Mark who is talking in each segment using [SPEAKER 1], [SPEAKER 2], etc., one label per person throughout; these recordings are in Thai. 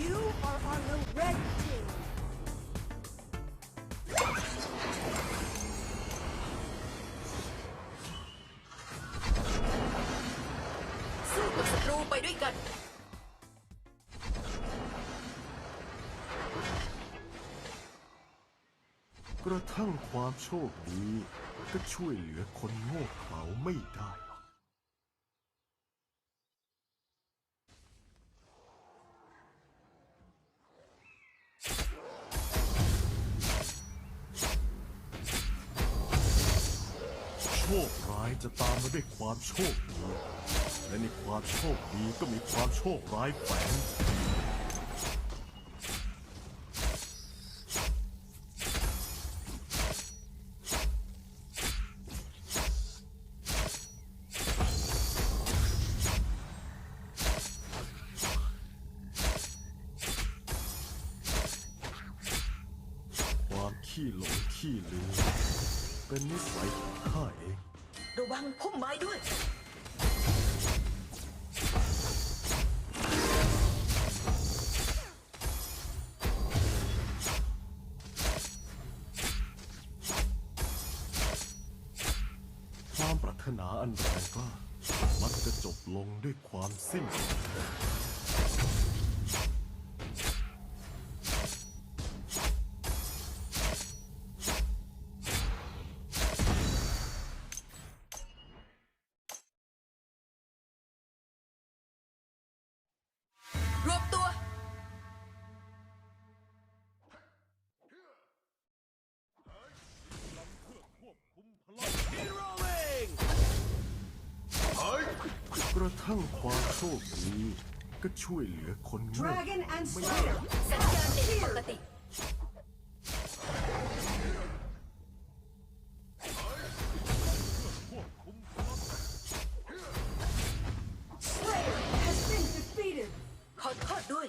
[SPEAKER 1] You are on the red team.
[SPEAKER 2] สู้กับศัตรูไปด้วยกัน
[SPEAKER 3] กระทั่งความโชคดีก็ช่วยเหลือคนโง่เขลาไม่ได้ โชคดีและในความโชคดีก็มีความโชคร้ายแฝง ถนาอันแรงกล้ามักจะจบลงด้วยความสิ้นสุด ทั่งความโชคดีก็ช่วยเหลือคนโง่
[SPEAKER 1] Dragon and Slayer.
[SPEAKER 2] สัญญาณเน็ตปกติ
[SPEAKER 1] Slayer has been defeated.
[SPEAKER 2] ขอโทษด้วย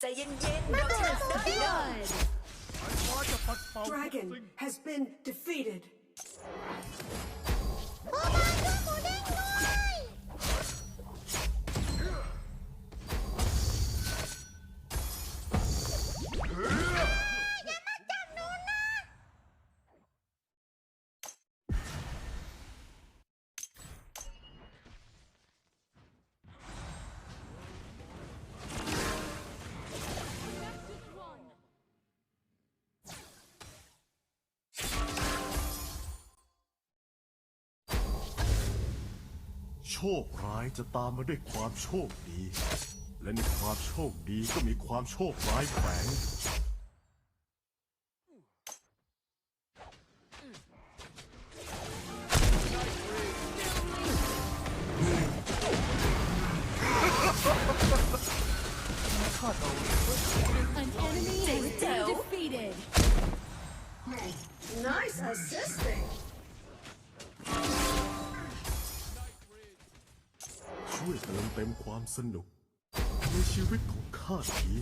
[SPEAKER 2] ใจเย็นๆเราชนะได้นะ
[SPEAKER 1] Dragon has been defeated.
[SPEAKER 3] โชคร้ายจะตามมาด้วยความโชคดี และในความโชคดีก็มีความโชคร้ายแฝง ช่วยเติมเต็มความสนุก ในชีวิตของข้าที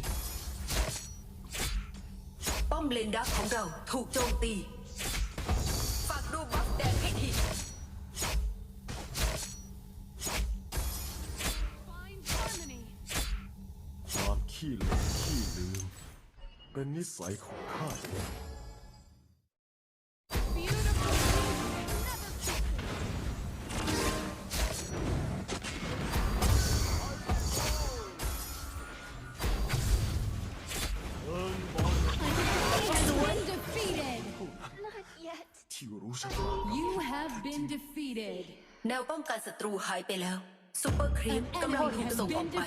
[SPEAKER 2] ป้อมเลนดักของเราถูกโจมตี ฝากดูบัฟแดงให้ที
[SPEAKER 4] Find harmony.
[SPEAKER 3] ความขี้หลงขี้ลืม เป็นนิสัยของข้าเอง
[SPEAKER 2] แนวป้องกันศัตรูหายไปแล้วซูเปอร์ครีป
[SPEAKER 4] An
[SPEAKER 2] กำลัง
[SPEAKER 4] enemy
[SPEAKER 2] ถูก
[SPEAKER 4] has
[SPEAKER 2] ส่งออก
[SPEAKER 4] been
[SPEAKER 2] ไป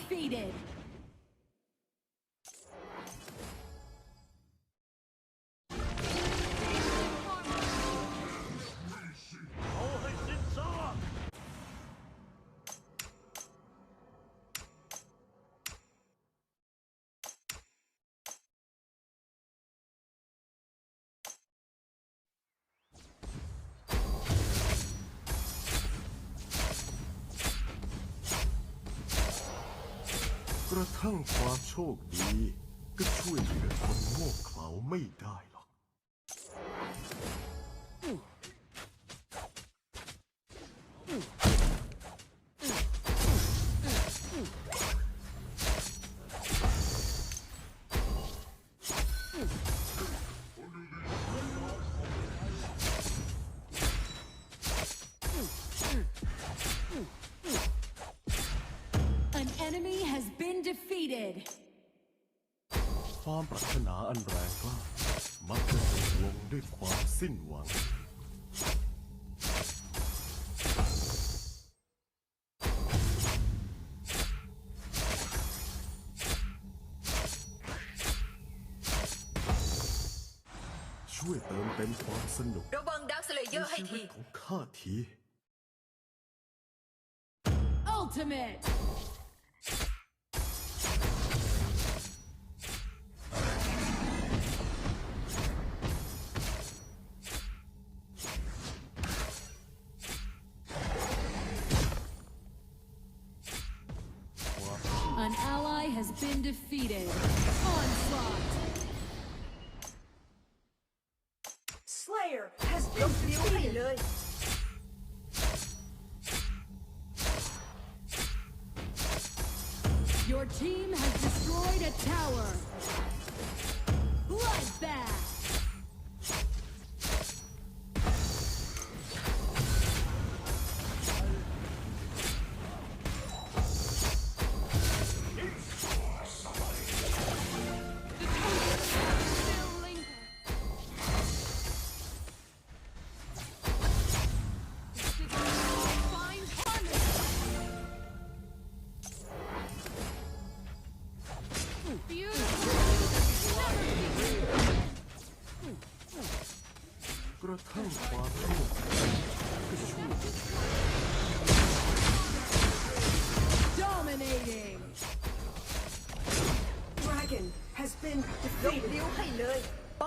[SPEAKER 3] ระทั่งความโชคดี ก็ช่วยเหลือคนโง่เขลาไม่ได้หรอก
[SPEAKER 4] defeated.
[SPEAKER 3] ความปรารถนาอันแรงกล้ามักจะจบลงด้วยความสิ้นหวัง ช่วยเติมเต็มความสนุก
[SPEAKER 2] ระวังดักสเลเยอร์ให้
[SPEAKER 3] ชีวิ
[SPEAKER 2] ที
[SPEAKER 3] ตของข้าที
[SPEAKER 4] Ultimate. Been defeated. Onslaught.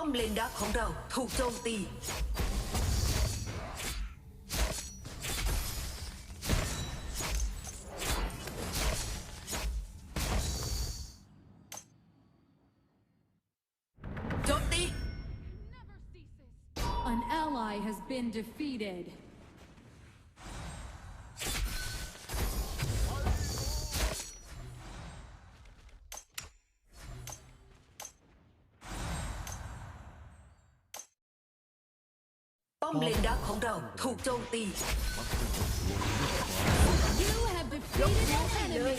[SPEAKER 2] ป้อมเลนดักของเราถูกโจมตี ป้อมเลนดักของเราถูกโจมตี
[SPEAKER 3] มักจะจบลงด้วยความ
[SPEAKER 4] You have defeated an enemy.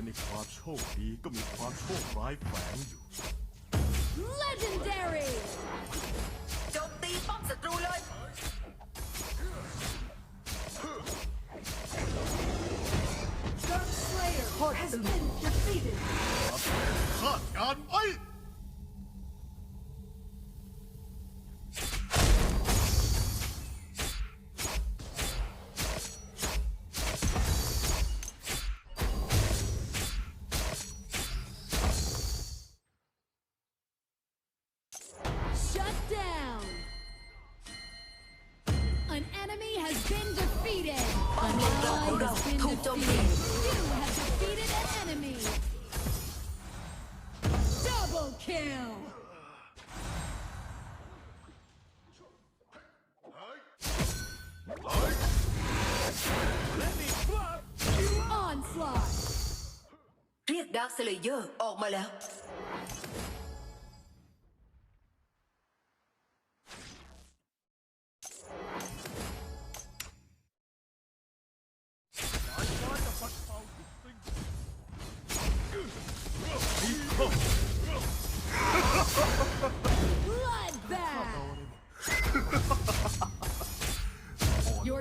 [SPEAKER 3] และในความโชคดีก็มีความโชคร้ายแฝงอยู่
[SPEAKER 4] Legendary.
[SPEAKER 2] โจมตีป้อมศัตรูเลย
[SPEAKER 1] Dark Slayer has been defeated.
[SPEAKER 3] คาดการณ์ไว้
[SPEAKER 4] down. An enemy has been defeated. An ally has been defeated. You have defeated an enemy. Double kill. Onslaught.
[SPEAKER 2] เรียกดักสเลเยอร์ออกมาแล้ว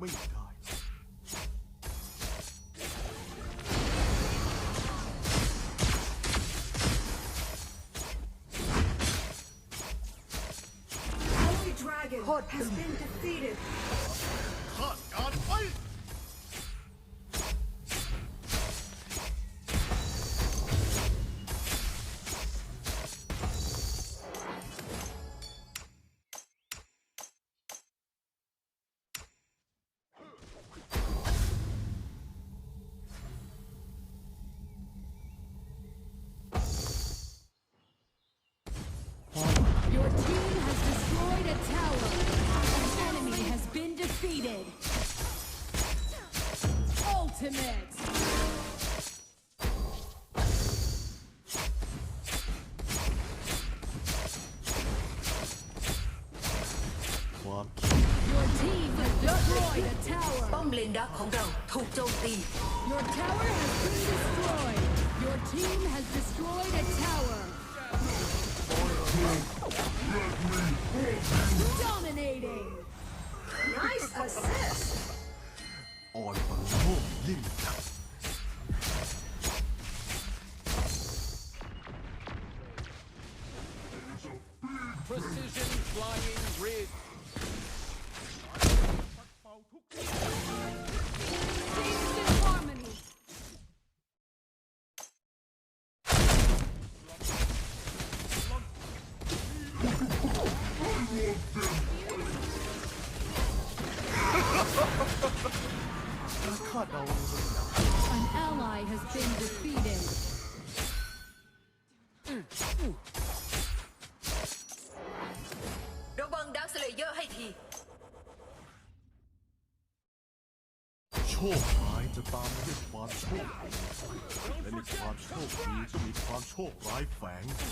[SPEAKER 3] many.
[SPEAKER 1] Holy dragon Hot has been defeated.
[SPEAKER 4] defeated. Ultimate.
[SPEAKER 3] ความคิด
[SPEAKER 4] Your team has destroyed a
[SPEAKER 2] ป้อ
[SPEAKER 4] tower.
[SPEAKER 2] มเลนดักของเราถูกโจมตี
[SPEAKER 4] Your tower has been destroyed. Your team has destroyed a tower. Dominating.
[SPEAKER 1] nice assist.
[SPEAKER 3] All alone, Linda. โชคร้ายจะตามมาด้วยความโชคดีและในความโชคดีจะมีความโชคร้ายแฝงอยู่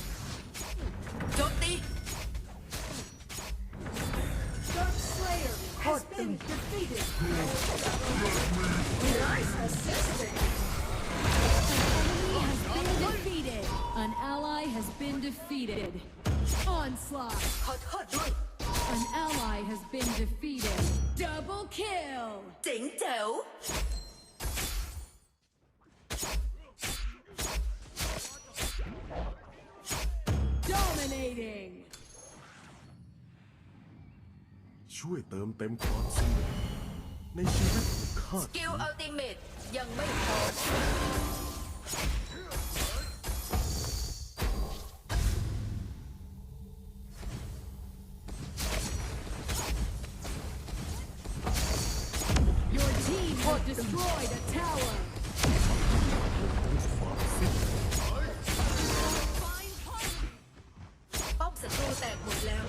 [SPEAKER 2] โจมตี
[SPEAKER 1] Dark Slayer has been defeated. Nice assisting.
[SPEAKER 4] An enemy has been defeated. An ally has been defeated. Onslaught.
[SPEAKER 2] ขอโทษด้วย
[SPEAKER 4] An ally has been defeated. Double kill.
[SPEAKER 2] เจ๋งแจ๋ว
[SPEAKER 4] Dominating.
[SPEAKER 3] ช่วยเติมเต็มความสนุกในชีวิตของข้า
[SPEAKER 2] สกิลอัลติเมตยังไม่พอ
[SPEAKER 4] destroyed a tower.
[SPEAKER 3] ความสิ้น
[SPEAKER 2] ป้อมศัตรูแตกหมดแล้ว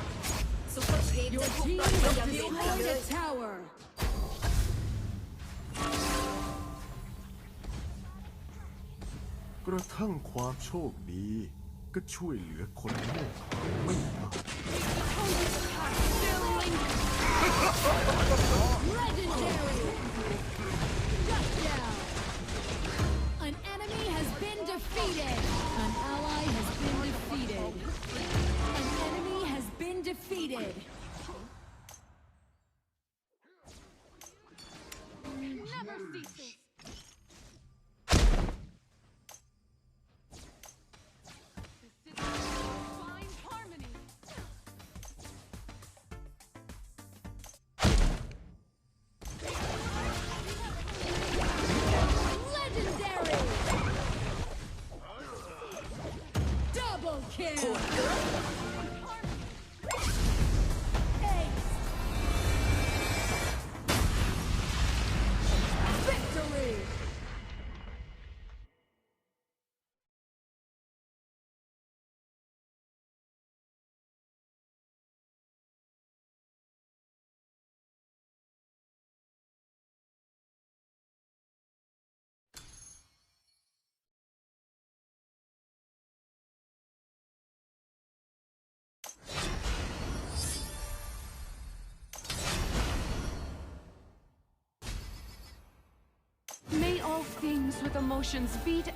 [SPEAKER 2] ซุปเปอร์ครีป
[SPEAKER 4] Your
[SPEAKER 2] จะถูก
[SPEAKER 4] team
[SPEAKER 2] ปล่อยไป
[SPEAKER 4] has
[SPEAKER 2] ยังสงคราม
[SPEAKER 4] destroyed
[SPEAKER 2] เลย
[SPEAKER 4] a tower.
[SPEAKER 3] กระทั่งความโชคดีก็ช่วยเหลือคนโง่เขลาไม่ได้
[SPEAKER 4] Legendary.
[SPEAKER 5] Things with emotions beat